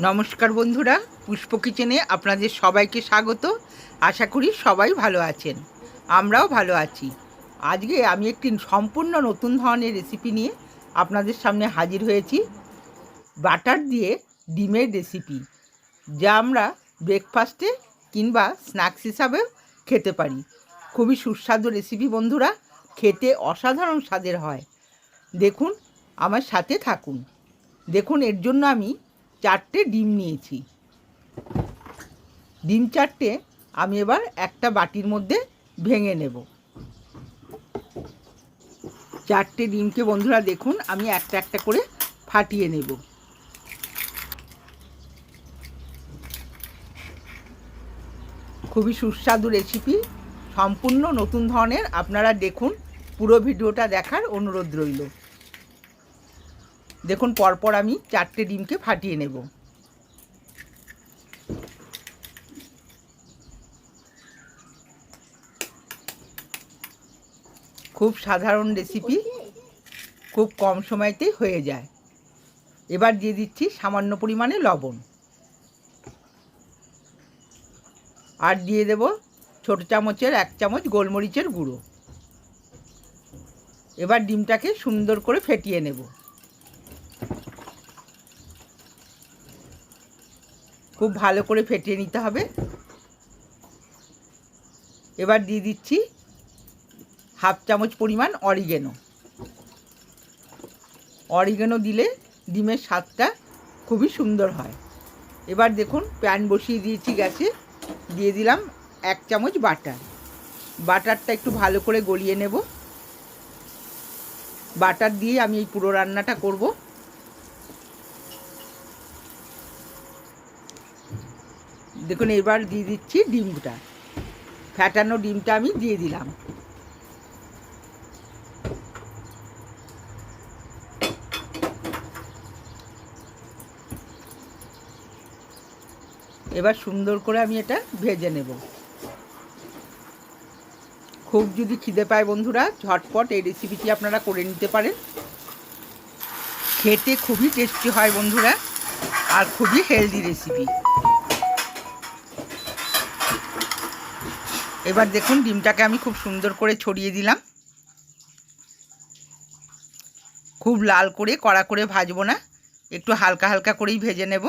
নমস্কার বন্ধুরা, পুষ্প কিচেনে আপনাদের সবাইকে স্বাগত। আশা করি সবাই ভালো আছেন। আমরাও ভালো আছি। আজকে আমি একটি সম্পূর্ণ নতুন ধরনের রেসিপি নিয়ে আপনাদের সামনে হাজির হয়েছি। বাটার দিয়ে ডিমের রেসিপি যা আমরা ব্রেকফাস্টে কিংবা স্ন্যাক্স হিসাবেও খেতে পারি। খুবই সুস্বাদু রেসিপি বন্ধুরা, খেতে অসাধারণ স্বাদের হয়। দেখুন, আমার সাথে থাকুন। দেখুন, এর জন্য আমি চারটে ডিম নিয়েছি। ডিম চারটে আমি এবার একটা বাটির মধ্যে ভেঙে নেব। চারটে ডিমকে বন্ধুরা দেখুন, আমি একটা একটা করে ফাটিয়ে নেব। খুবই সুস্বাদু রেসিপি সম্পূর্ণ নতুন ধরনের, আপনারা দেখুন, পুরো ভিডিওটা দেখার অনুরোধ রইল। দেখুন, পরপর আমি চারটে ডিমকে ফাটিয়ে নেব। খুব সাধারণ রেসিপি খুব কম সময়তেই হয়ে যায়। এবার দিয়ে দিচ্ছি সামান্য পরিমাণে লবণ। আর দিয়ে দেব ছোট চামচের এক চামচ গোলমরিচের গুঁড়ো। এবার ডিমটাকে সুন্দর করে ফেটিয়ে নেব। খুব ভালো করে ফেটিয়ে নিতে হবে। এবার দিয়ে দিচ্ছি হাফ চামচ পরিমাণ অরিগেনো। অরিগেনো দিলে ডিমের স্বাদটা খুবই সুন্দর হয়। এবার দেখুন, প্যান বসিয়ে দিয়েছি গ্যাসে। দিয়ে দিলাম এক চামচ বাটার। বাটারটা একটু ভালো করে গলিয়ে নেব। বাটার দিয়ে আমি এই পুরো রান্নাটা করব। দেখুন, এবার দিয়ে দিচ্ছি ডিমটা। ফ্যাটানো ডিমটা আমি দিয়ে দিলাম। এবার সুন্দর করে আমি এটা ভেজে নেব। খুব যদি খিদে পায় বন্ধুরা, ঝটপট এই রেসিপিটি আপনারা করে নিতে পারেন। খেতে খুবই টেস্টি হয় বন্ধুরা, আর খুবই হেলদি রেসিপি এবার দেখুন ডিমটাকে আমি খুব সুন্দর করে ছড়িয়ে দিলাম। খুব লাল করে, কড়া করে ভাজবো না, একটু হালকা হালকা করেই ভেজে নেব।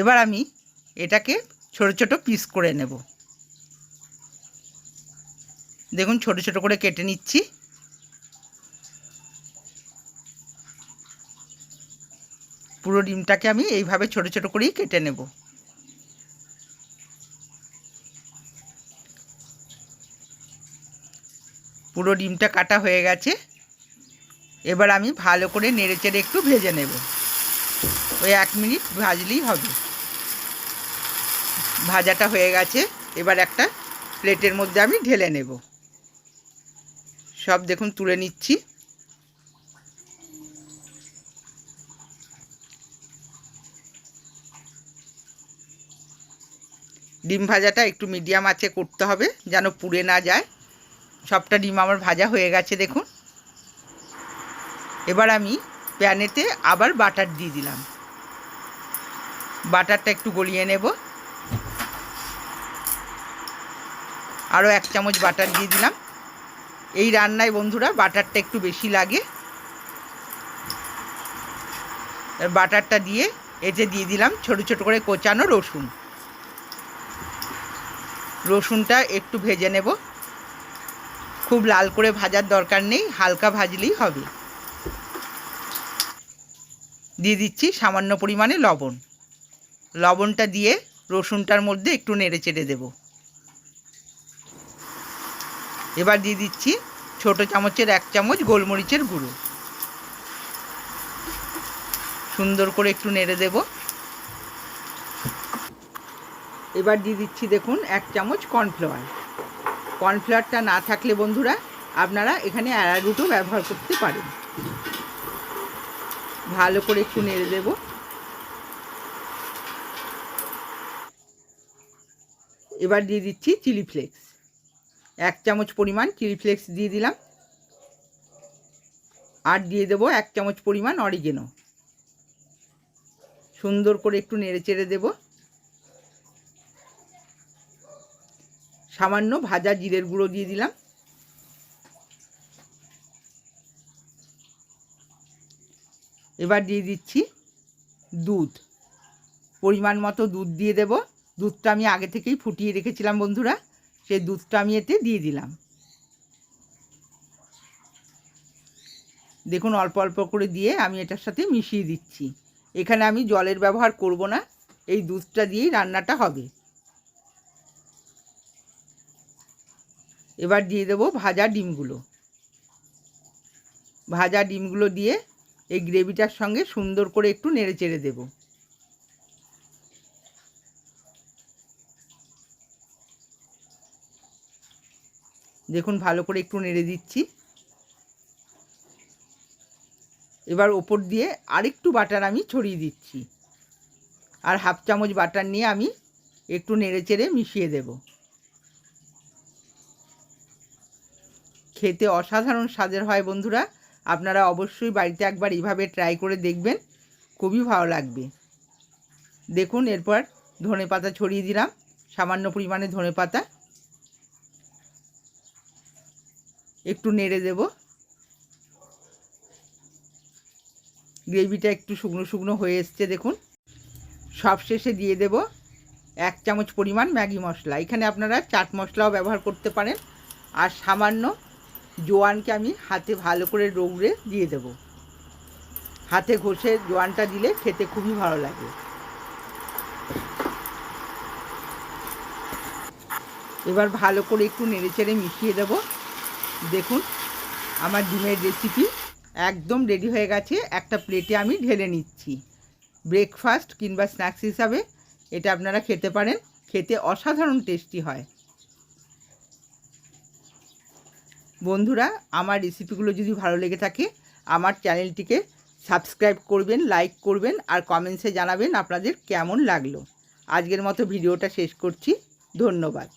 এবার আমি এটাকে ছোট ছোট পিস করে নেব। দেখুন ছোট ছোট করে কেটে নিচ্ছি। পুরো ডিমটাকে আমি এইভাবে ছোট ছোট করেই কেটে নেব। পুরো ডিমটা কাটা হয়ে গেছে। এবার আমি ভালো করে নেড়ে চেড়ে একটু ভেজে নেব। ওই এক মিনিট ভাজলেই হবে। ভাজাটা হয়ে গেছে। এবার একটা প্লেটের মধ্যে আমি ঢেলে নেব। সব দেখুন তুলে নিচ্ছি। ডিম ভাজাটা একটু মিডিয়াম আছে করতে হবে যেন পুড়ে না যায়। সবটা ডিম আমার ভাজা হয়ে গেছে, দেখুন। এবার আমি প্যানেতে আবার বাটার দিয়ে দিলাম। বাটারটা একটু গলিয়ে নেব। আরও এক চামচ বাটার দিয়ে দিলাম। এই রান্নায় বন্ধুরা বাটারটা একটু বেশি লাগে। বাটারটা দিয়ে এতে দিয়ে দিলাম ছোট ছোট করে কোচানো রসুন। রসুনটা একটু ভেজে নেব। খুব লাল করে ভাজার দরকার নেই, হালকা ভাজলেই হবে। দিয়ে দিচ্ছি সামান্য পরিমাণে লবণ। লবণটা দিয়ে রসুনটার মধ্যে একটু নেড়ে চেড়ে দেব। এবার দিয়ে দিচ্ছি ছোট চামচের এক চামচ গোলমরিচের গুঁড়ো। সুন্দর করে একটু নেড়ে দেব। এবার দিয়ে দিচ্ছি দেখুন এক চামচ কর্নফ্লাওয়ার। কর্নফ্লাওয়ারটা না থাকলে বন্ধুরা আপনারা এখানে অ্যারারুটও ব্যবহার করতে পারেন। ভালো করে একটু নেড়ে দেব। এবার দিয়ে দিচ্ছি চিলি ফ্লেক্স। এক চামচ পরিমাণ চিলি ফ্লেক্স দিয়ে দিলাম। আর দিয়ে দেবো এক চামচ পরিমাণ অরিগেনো। সুন্দর করে একটু নেড়ে চেড়ে দেব। সামান্য ভাজা জিরের গুঁড়ো দিয়ে দিলাম। এবার দিয়ে দিচ্ছি দুধ। পরিমাণ মতো দুধ দিয়ে দেব। দুধটা আমি আগে থেকেই ফুটিয়ে রেখেছিলাম বন্ধুরা। সেই দুধটা আমি এতে দিয়ে দিলাম। দেখুন, অল্প অল্প করে দিয়ে আমি এটার সাথে মিশিয়ে দিচ্ছি। এখানে আমি জলের ব্যবহার করব না। এই দুধটা দিয়েই রান্নাটা হবে। এবার দিয়ে দেবো ভাজা ডিমগুলো। ভাজা ডিমগুলো দিয়ে এই গ্রেভিটার সঙ্গে সুন্দর করে একটু নেড়ে চেড়ে দেবো। দেখুন ভালো করে একটু নেড়ে দিচ্ছি। এবার ওপর দিয়ে আরেকটু বাটার আমি ছড়িয়ে দিচ্ছি। আর হাফ চামচ বাটার নিয়ে আমি একটু নেড়ে চেড়ে মিশিয়ে দেব। খেতে অসাধারণ স্বাদের হয় বন্ধুরা। আপনারা অবশ্যই বাড়িতে একবার এইভাবে ট্রাই করে দেখবেন। খুবই ভালো লাগবে। দেখুন, এরপর ধনে পাতা ছড়িয়ে দিলাম। সামান্য পরিমাণে ধনে পাতা। একটু নেড়ে দেব। গ্রেভিটা একটু শুকনো শুকনো হয়ে এসছে, দেখুন। সব শেষে দিয়ে দেব এক চামচ পরিমাণ ম্যাগি মশলা। এখানে আপনারা চাট মশলাও ব্যবহার করতে পারেন। আর সামান্য জোয়ানকে আমি হাতে ভালো করে রৌড়ে দিয়ে দেব। হাতে ঘষে জোয়ানটা দিলে খেতে খুবই ভালো লাগে। এবার ভালো করে একটু নেড়ে চেড়ে মিশিয়ে দেবো। দেখুন, আমার ডিমের রেসিপি একদম রেডি হয়ে গেছে। একটা প্লেটে আমি ঢেলে নিচ্ছি। ব্রেকফাস্ট কিংবা স্ন্যাক্স হিসাবে এটা আপনারা খেতে পারেন। খেতে অসাধারণ টেস্টি হয়। বন্ধুরা, আমার রেসিপিগুলো যদি ভালো লেগে থাকে, আমার চ্যানেলটিকে সাবস্ক্রাইব করবেন লাইক করবেন, আর কমেন্টসে জানাবেন আপনাদের কেমন লাগল। আজকের মতো ভিডিওটা শেষ করছি। ধন্যবাদ।